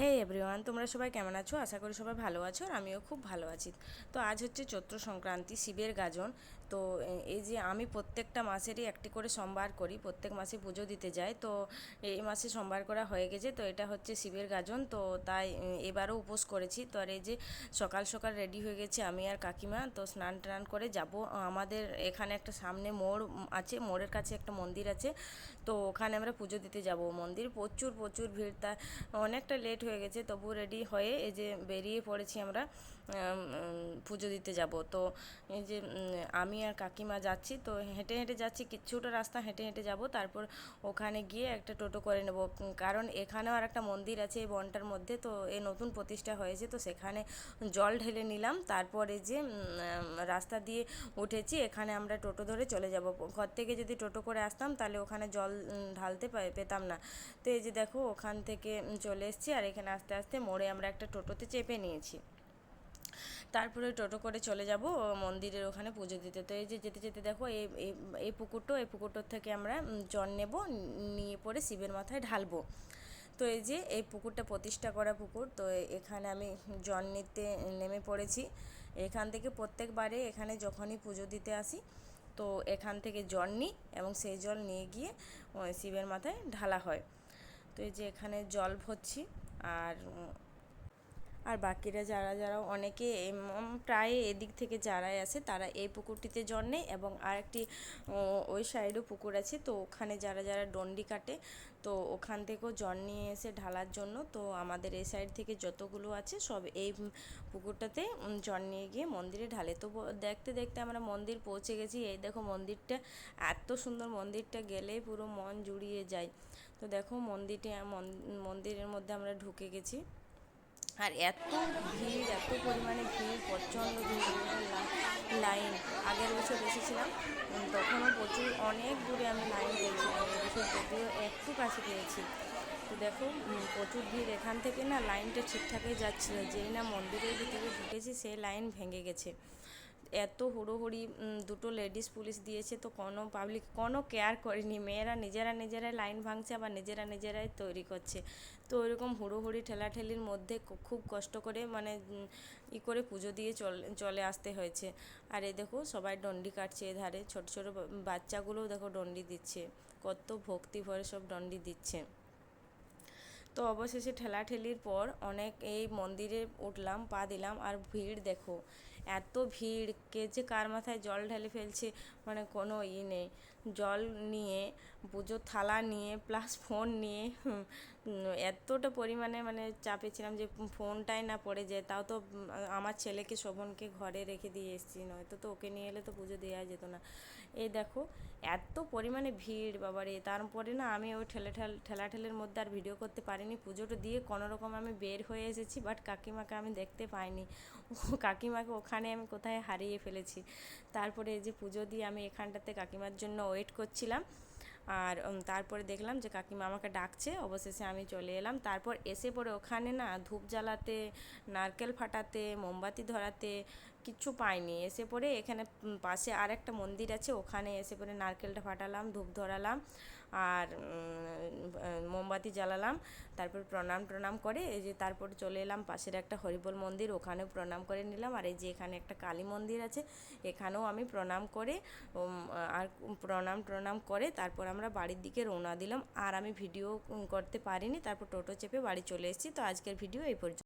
হে everyone তোমরা সবাই কেমন আছো? আশা করি সবাই ভালো আছো আর আমিও খুব ভালো আছি। তো আজ হচ্ছে চৈত্র সংক্রান্তি, শিবের গাজন। তো এই যে আমি প্রত্যেকটা মাসেরই একটি করে সোমবার করি, প্রত্যেক মাসে পুজো দিতে যাই, তো এই মাসে সোমবার করা হয়ে গেছে, তো এটা হচ্ছে শিবের গাজন, তো তাই এবারও উপোস করেছি, তো আর এই যে সকাল সকাল রেডি হয়ে গেছে আমি আর কাকিমা, তো স্নান টান করে যাব, আমাদের এখানে একটা সামনে মোড় আছে, মোড়ের কাছে একটা মন্দির আছে, তো ওখানে আমরা পুজো দিতে যাব, মন্দির প্রচুর প্রচুর ভিড়, তা অনেকটা লেট হয়ে গেছে, তবু রেডি হয়ে এই যে বেরিয়ে পড়েছি আমরা পুজো দিতে যাব, তো এই যে আমি আর কাকিমা যাচ্ছি, তো হেঁটে হেঁটে যাচ্ছি, কিছুটা রাস্তা হেঁটে হেঁটে যাব, তারপর ওখানে গিয়ে একটা টোটো করে নেব। কারণ এখানেও আর একটা মন্দির আছে এই বনটার মধ্যে, তো এই নতুন প্রতিষ্ঠা হয়েছে, তো সেখানে জল ঢেলে নিলাম, তারপরে যে রাস্তা দিয়ে উঠেছি, এখানে আমরা টোটো ধরে চলে যাব। ঘর থেকে যদি টোটো করে আসতাম, তাহলে ওখানে জল ঢালতে পেতাম না। তো এই যে দেখো, ওখান থেকে চলে এসেছি, আর এখানে আস্তে আস্তে মোড়ে আমরা একটা টোটোতে চেপে নিয়েছি। তারপরে টোটো করে চলে যাব মন্দিরের ওখানে পুজো দিতে। তো এই যে যেতে যেতে দেখো, এই, এই- পুকুরটো, এই পুকুরটোর থেকে আমরা জল নেব, নিয়ে পরে শিবের মাথায় ঢালবো। তো এই যে এই পুকুরটা প্রতিষ্ঠা করা পুকুর, তো এখানে আমি জল নিতে নেমে পড়েছি। এখান থেকে প্রত্যেকবারে এখানে যখনই পুজো দিতে আসি, তো এখান থেকে জল নিই এবং সেই জল নিয়ে গিয়ে শিবের মাথায় ঢালা হয়। তো এই যে এখানে জল ভরছি, আর আর বাকিরা যারা যারা অনেকে প্রায় এদিক থেকে যারাই আসে তারা এই পুকুরটিতে জল নেয় এবং আরেকটি ওই সাইডও পুকুর আছে। তো ওখানে যারা যারা ডন্ডি কাটে, তো ওখান থেকেও জল নিয়ে এসে ঢালার জন্য। তো আমাদের এই সাইড থেকে যতগুলো আছে, সব এই পুকুরটাতে জল নিয়ে গিয়ে মন্দিরে ঢালে। তো দেখতে দেখতে আমরা মন্দির পৌঁছে গেছি। এই দেখো মন্দিরটা, এত সুন্দর মন্দিরটা গেলেই পুরো মন জুড়িয়ে যায়। তো দেখো মন্দিরটা মন্দিরের মধ্যে আমরা ঢুকে গেছি। আর এত ভিড়, এত পরিমাণে ভিড়, প্রচণ্ড ভিড় লাইন। আগের বছর এসেছিলাম তখনও প্রচুর, অনেক দূরে আমি লাইন পেয়েছিলাম বছর যদিও একটু কাছে পেয়েছি তো দেখো প্রচুর ভিড়। এখান থেকে না লাইনটা ঠিকঠাকই যাচ্ছিল। যেই না মন্দিরের ভিতরে ঢুকেছি, সেই লাইন ভেঙে গেছে। এত হুড়োহুড়ি দুটো লেডিস পুলিশ দিয়েছে তো কোনো পাবলিক কোনো কেয়ার করেনি। মেয়েরা নিজেরা নিজেরাই লাইন ভাঙছে, আবার নিজেরা নিজেরাই তৈরি করছে। তো ওইরকম হুড়োহুড়ি, ঠেলাঠেলির মধ্যে খুব কষ্ট করে মানে ই করে পুজো দিয়ে চলে চলে আসতে হয়েছে। আর এই দেখো সবাই ডন্ডি কাটছে এধারে, ছোট ছোট বাচ্চাগুলোও দেখো ডন্ডি দিচ্ছে। কত ভক্তি ভরে সব ডন্ডি দিচ্ছে। তো অবশেষে ঠেলাঠেলির পর অনেক এই মন্দিরে উঠলাম, পা দিলাম, আর ভিড় দেখো। এত ভিড়, কে যে কার মাথায় জল ঢেলে ফেলছে মানে কোনো ই নেই। জল নিয়ে পুজোর থালা নিয়ে প্লাস ফোন নিয়ে এতটা পরিমাণে মানে চাপে ছিলাম যে ফোনটাই না পড়ে যায়। তাও তো আমার ছেলেকে, শোভনকে ঘরে রেখে দিয়ে এসেছি। নয়তো তো ওকে নিয়ে এলে তো পুজো দেওয়া যেত না। এই দেখো, এত পরিমাণে ভিড়, বাবারে। তারপরে না, আমি ওই ঠেলে ঠেল ঠেলা ঠেলের মধ্যে আর ভিডিও করতে পারিনি। পুজোটা দিয়ে কোনো রকম আমি বের হয়ে এসেছি বাট কাকিমাকে আমি দেখতে পাইনি। কাকিমাকে ওখানে আমি কোথায় হারিয়ে ফেলেছি। তারপরে যে পুজো দিয়ে আমি এখানটাতে কাকিমার জন্য ওয়েট করছিলাম। আর তারপরে দেখলাম যে কাকিমা আমাকে ডাকছে, অবশেষে আমি চলে এলাম। তারপর এসে পরে ওখানে না ধূপ জ্বালাতে নারকেল ফাটাতে, মোমবাতি ধরাতে কিচ্ছু পাইনি। এসে পরে এখানে পাশে আর একটা মন্দির আছে, ওখানে এসে পরে নারকেলটা ফাটালাম, ধূপ ধরালাম আর মোমবাতি জ্বালালাম, তারপর প্রণাম টনাম করে এই যে তারপর চলে এলাম পাশের একটা হরিবল মন্দির, ওখানেও প্রণাম করে নিলাম আর এই যে এখানে একটা কালী মন্দির আছে, এখানেও আমি প্রণাম করে আর প্রণাম টনাম করে তারপর আমরা বাড়ির দিকে রওনা দিলাম আর আমি ভিডিও করতে পারিনি, তারপর টোটো চেপে বাড়ি চলে এসেছি, তো আজকের ভিডিও এই পর্যন্ত।